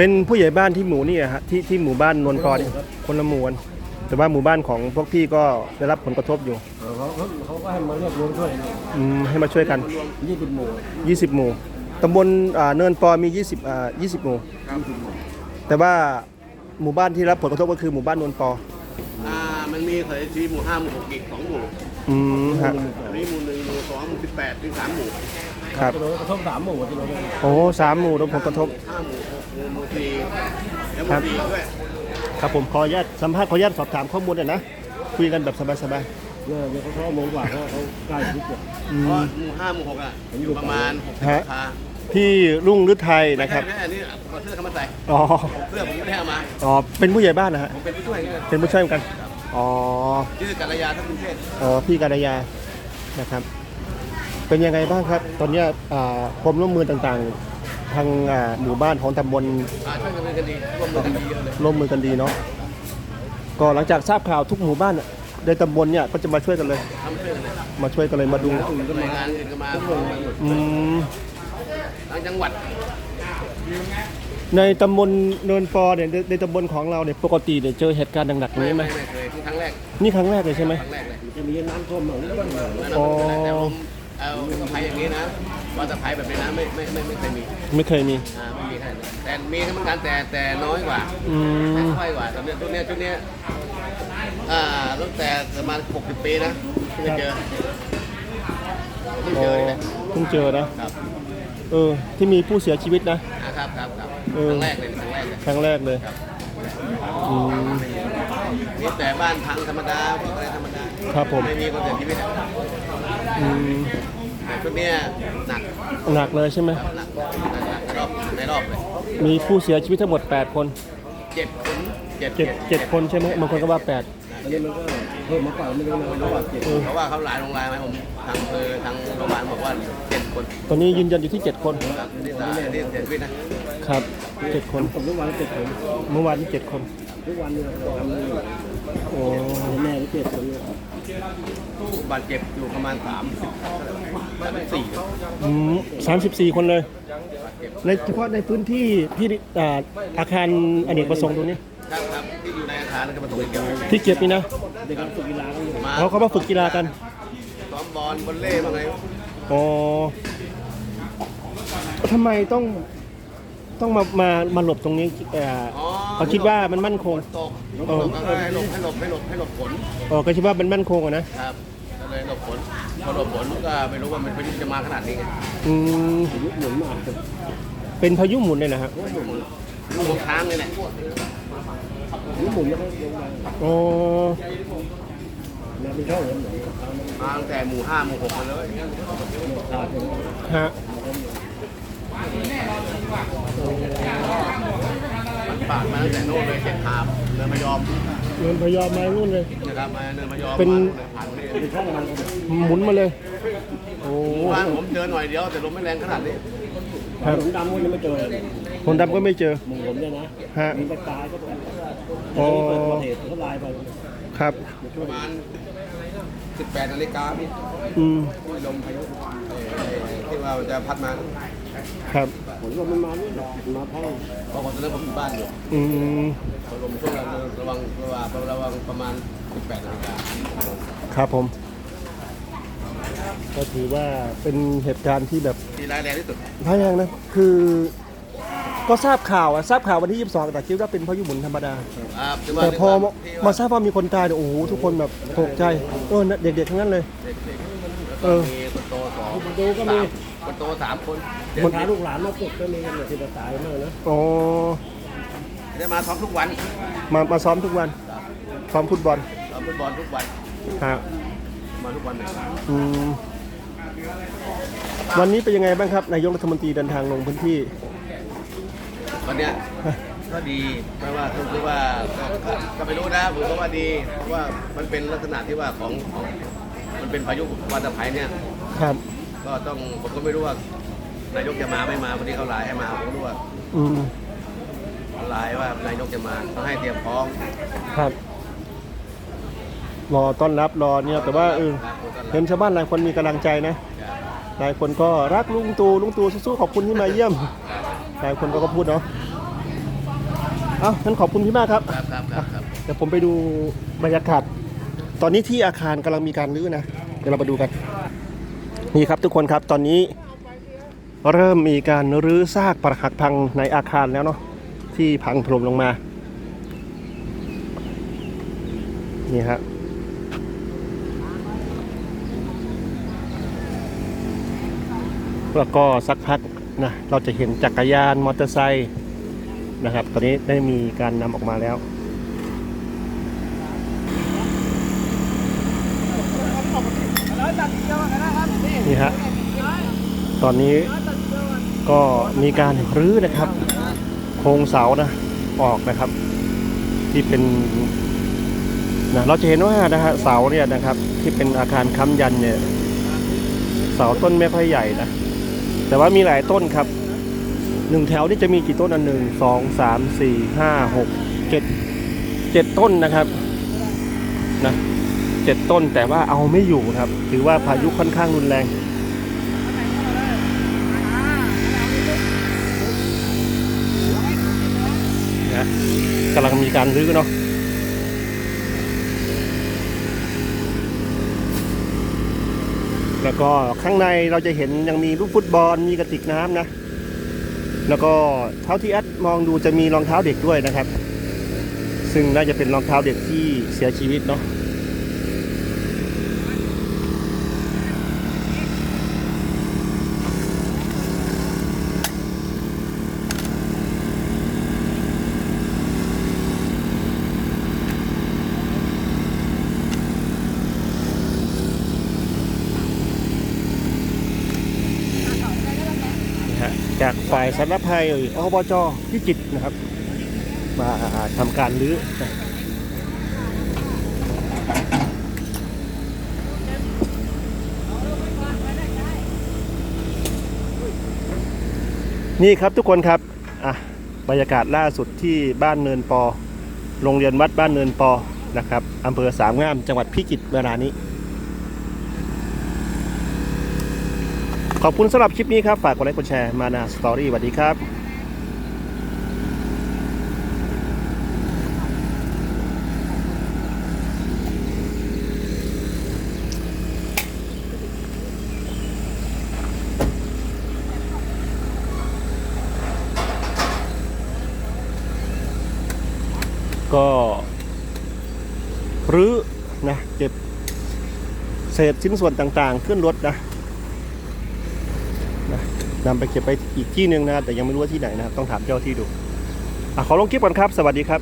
เป็นผู้ใหญ่บ้านที่หมู่นี่อะฮะที่ที่หมู่บ้านนวลกอเนี่ยคนละหมู่กันแต่ว่าหมู่บ้านของพวกพี่ก็ได้รับผลกระทบอยู่เออเขาเขาเขาก็ให้มาเรียกรวมช่วยอืมให้มาช่วยกัน ยี่สิบหมู่20 หมู่ตำบลอ่าเนินปอมี 20อ่า20 หมู่ ยี่สิบหมู่แต่ว่าหมู่บ้านที่รับผลกระทบก็คือหมู่บ้านนวลปออ่ามันมีเคยชีหมู่ห้าหมู่หกอีกสองหมู่อืมฮะอันนี้หมู่หนึ่งหมู่สองหมู่สิบแปดถึงสามหมู่ครับจะโดนกระทบสามหมู่ที่เราเนี่ยโอ้สามหมู่โดนผลกระทบห้าหมู่หก หมู่หมู่สี่แล้วหครัมู่บสี่ด้วยครับผมขออนุญาตสัมภาษณ์ขออนุญาตสอบถามข้อมูลหน่อยนะคุยกันแบบสบายเนี่ยเดี๋ยวเขาเขาโมงกว่าเขาเขาใกล้ที่เกิดๆอืเพมราะหมู่ห้าหมู่หกอะอยู่ประมาณหกสิบฮะราคาพี่รุ่งฤทัยนะครับไม่ใช่อันนี้เอาเสื้อเขามาใส่อ๋อเสื้อผมไม่ได้เอามา อ๋อเป็นผู้ใหญ่บ้านนะฮะผมเป็นผู้ช่วยนี่เป็นผู้ช่วยเหมือนกันอ๋อชื่อกัลยาทัพกรุงเทพอ๋อพี่การยานะครับ เป็นยังไงบ้างครับ ตอนเนี้ยอ่าความร่วมมือต่างๆ ทางอ่าหมู่บ้านของตำบลอ่าช่วยกันเป็นกันดีร่วมมือกันดีเยอะเลยร่วมมือกันดีเนาะก็หลังจากทราบข่าวทุกหมู่บ้านอะในตำบลเนี่ยก็จะมาช่วยกันเลย ทำช่วยกันเลยมาช่วยกันเลยมาดูหน่วยงานอื่นก็มาร่วมกันหมดอืมทางจังหวัดในตำบลเนินปอเนี่ยในในตำบลของเราเนี่ยปกติเนี่ยเจอเหตุการณ์หนักๆไม่นี้ไหมไม่ไม่เคยที่ครั้งแรกนี่ครั้งแรกเลยใช่ไหมครั้งแรกเลยจะมีน้ำท่วมหนองนิดหน่อยแล้วอ๋อแต่ลมเอาสะพายอย่างนี้นะ ว่าสะพายแบบนี้นะไม่ไม่ไม่ไม่เคยมีไม่เคยมี อ่าไม่มีใครเลยแต่มีเหมือนกันแต่แต่น้อยกว่าอืมน้อยกว่าตอนนี้ตัวเนี้ยตัวเนี้ยอ่าตั้งแต่ประมาณ60ปีนะที่จะเจอเพิ่งอ๋เจออเลยนะเพิ่งเจอนะ ครับเออ ที่มีผู้เสียชีวิตนะ อ่าครับครับครับเอคอรั้งแรกเลยครั้งแรกเลยครั้งแรกเลยครับอืมมีแต่บ้านพังธรรมดาพวกอะไรธรรมดาครับผม ไม่มีคนเสียชีวิตอะอืม แต่ตัวเนี้ยหนักหนักเลยใช่ไหมหนักหนักรอบในรอบเลยมีผู้เสียชีวิตทั้งหมด 8 คนเจ็บคนเจ็บเจ็ดเจ็ดคนใช่ไหมบางคนก็ว่า8อันนี้มันก็เพิ่มมากกว่าไม่รู้นะเพราะว่าเจ็บเพราะว่าเขาหลายโรงพยาบาลไหมผมทางอำเภอทางโรงพยาบาลบอกว่าเจ็ดคนตอนนี้ยืนยันอยู่ที่ 7 คนครับที่ตายที่เสียชีวิตนะครับ7คนผมทุกวันเจ็บผมเมื่อวานนี้7คน ทุกวันเนี่ยเราทำนี่โอ้แม่ที่เจ็บคนเนี่ยบาดเจ็บอยู่ประมาณสามสิบสามสิบสี่อืมสามสิบสี่คนเลยในเฉพาะในพื้นที่ที่อ่าอาคารอเนกประสงค์ตรงนี้ครับครับที่อยู่ในอาคารนั่นก็มาตรงนี้กันที่เก็บนี่นะเด็กนักฝึกกีฬาก็อยู่มาเขาเขามาฝึกกีฬากันซ้อมบอลบอลเล่บ้างไงอ๋อทำไมต้องต้องมามามาหลบตรงนี้เอ่ออ๋อ เขาคิดว่ามันมั่นคง ตกตกก็ให้หลบให้หลบให้หลบให้หลบฝนอ๋อก็คิดว่ามันมั่นคงอะนะครับก็เลยหลบฝนพอหลบฝนก็ไม่รู้ว่ามันพายุจะมาขนาดนี้ไงอืมยุคหมุนมากเลยเป็นพายุหมุนเลยนะครับลูกค้างเลยแหละยุคหมุนแล้วก็ลงมาอ๋อมาเป็นช่องเหมือนมาตั้งแต่หมู่ห้าหมู่หกมาเลยขาดเลยฮะมัน ปาดมาตั้งแต่โน่นเลยเจ็ดหาบเนินมายอมเงินพยอมมารุ่นเลย นะครับมาเนินมายอมเป็น มาผ่านเลยเป็นช่องมันหมุนมาเลย โอ้บ้านผมเจอหน่อยเดียวแต่ลมไม่แรงขนาดนี้ครับผมดำก็ยังไม่เจอคนดำก็ไม่เจอ มึงผมเนี่ยนะฮะ มีกระตายก็เป็นอ๋อ เปิดอุบัติเหตุเขาลายไปครับ ประมาณ 18นาฬิกาพี่อืม ลมพายุเอ่อที่ว่าจะพัดมา ครับ ผลลมมันมาเนี่ยมาพ่อเพราะตอนนั้นผมอยู่บ้านอยู่อืมพอลมช่วงระวังระวังระวังระวังประมาณ18นาฬิกาครับผม ก็ถือว่าเป็นเหตุการณ์ที่แบบที่ร้ายแรงที่สุดร้ายแรงนะคือก็ทราบข่าวอะทราบข่าววันที่ 22 แต่คิดว่าเป็นพายุหมุนธรรมดาอ่าที่ว่าแต่พอมาที่มาว่าทราบว่ามีคนตายเนี่ยโอ้โหทุกคนแบบตกใจเออเด็กๆทั้งนั้นเลย เด็กๆเออ มีคนโตสองคนดูก็มี คนโตสามคนคนพาลูกหลานมาปลุกก็มีกันเนี่ยที่มาตายมากนะอ๋อได้มาซ้อมทุกวันมามาซ้อมทุกวันซ้อมฟุตบอลซ้อมฟุตบอลทุกวันฮะมาทุกวันเลยอืมวันนี้เป็นยังไงบ้างครับนายกรัฐมนตรีเดินทางลงพื้นที่ วันเนี้ยก็ดีไม่ว่าคือว่าก็ก็ก็ไม่รู้นะผมก็ว่าดีเพราะว่ามันเป็นลักษณะที่ว่าของของมันเป็นพายุวันตะไคร้เนี่ยครับ ก็ต้องผมก็ไม่รู้ว่านายกจะมาไม่มาวันนี้เขาไลน์ให้มาผมก็รู้ว่าอืมเขาไลน์ว่านายกจะมาต้องให้เตรียมพร้อมครับ รอต้อนรับรอเนี่ยแต่ว่าเออครับผมก็เห็นชาวบ้านหลายคนมีกำลังใจนะหลายคนก็รักลุงตู่ลุงตู่สู้ๆขอบคุณที่มาเยี่ยมหลายคนก็ก็พูดเนาะเอ้างั้นขอบคุณพี่มากครับครับครับครับครับเดี๋ยวผมไปดูบรรยากาศตอนนี้ที่อาคารกำลังมีการรื้อนะ เดี๋ยวเรามาดูกัน นี่ครับทุกคนครับตอนนี้เริ่มมีการรื้อซากปรักหักพังในอาคารแล้วเนาะที่พังถล่มลงมา นี่ฮะแล้วก็สักพักนะเราจะเห็นจักรยานมอเตอร์ไซค์นะครับ ตอนนี้ได้มีการนำออกมาแล้ว นี่ฮะตอนนี้ก็มีการรื้อนะครับ โครงเสานะออกนะครับ ที่เป็นนะเราจะเห็นว่านะฮะเสาเนี่ยนะครับ ที่เป็นอาคารค้ำยันเนี่ยเสาต้นไม่ค่อยใหญ่นะแต่ว่ามีหลายต้นครับหนึ่งแถวนี่จะมีกี่ต้นอันหนึ่งสองสามสี่ห้าหกเจ็ดเจ็ดต้นนะครับนะ เจ็ดต้น แต่ว่าเอาไม่อยู่ครับ ถือว่าพายุค่อนข้างรุนแรง นะกำลังมีการรื้อเนาะแล้วก็ข้างในเราจะเห็นยังมีลูกฟุตบอลมีกระติกน้ำนะ แล้วก็เท่าที่แอดมองดูจะมีรองเท้าเด็กด้วยนะครับ ซึ่งน่าจะเป็นรองเท้าเด็กที่เสียชีวิตเนาะ จากฝ่ายสารภัยอบจพิจิตรนะครับ มาทำการรื้อนี่ครับทุกคนครับอะบรรยากาศล่าสุดที่บ้านเนินปอ โรงเรียนวัดบ้านเนินปอนะครับอำเภอสามงามจังหวัดพิจิตรเวลานี้ ขอบคุณสำหรับคลิปนี้ครับ ฝากกดไลค์กดแชร์มานาสตอรี่สวัสดีครับก็รื้อนะเก็บเศษชิ้นส่วนต่างๆ ขึ้นรถนะ นะนำไปเก็บไปอีกที่หนึ่งนะครับแต่ยังไม่รู้ว่าที่ไหนนะครับต้องถามเจ้าที่ดูอะขอลงคลิปก่อนครับ สวัสดีครับ